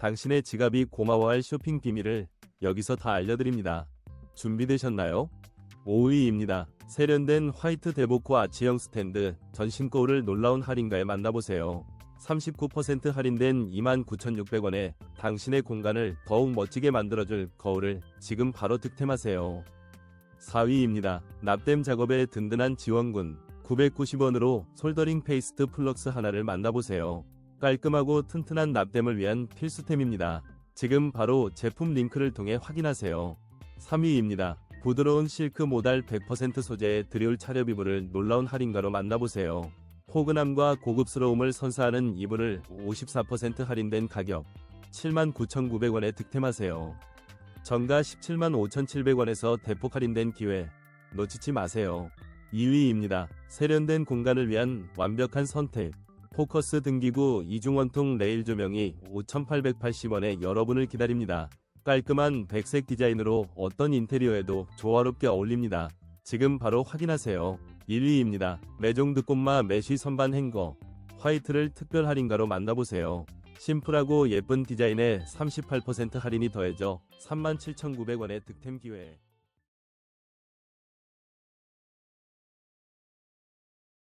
당신의 지갑이 고마워할 쇼핑 비밀을 여기서 다 알려드립니다. 준비되셨나요? 5위입니다. 세련된 화이트 데보코 아치형 스탠드 전신 거울을 놀라운 할인가에 만나보세요. 39% 할인된 29,600원에 당신의 공간을 더욱 멋지게 만들어줄 거울을 지금 바로 득템하세요. 4위입니다. 납땜 작업에 든든한 지원군 990원으로 솔더링 페이스트 플럭스 하나를 만나보세요. 깔끔하고 튼튼한 납땜을 위한 필수템입니다. 지금 바로 제품 링크를 통해 확인하세요. 3위입니다. 부드러운 실크 모달 100% 소재의 드리올 차렵 이불을 놀라운 할인가로 만나보세요. 포근함과 고급스러움을 선사하는 이불을 54% 할인된 가격 79,900원에 득템하세요. 정가 17만 5,700원에서 대폭 할인된 기회 놓치지 마세요. 2위입니다. 세련된 공간을 위한 완벽한 선택. 포커스 등기구 이중원통 레일 조명이 5,880원에 여러분을 기다립니다. 깔끔한 백색 디자인으로 어떤 인테리어에도 조화롭게 어울립니다. 지금 바로 확인하세요. 1위입니다. 메종드 꽃마 메쉬 선반 행거. 화이트를 특별 할인가로 만나보세요. 심플하고 예쁜 디자인에 38% 할인이 더해져 37,900원의 득템 기회.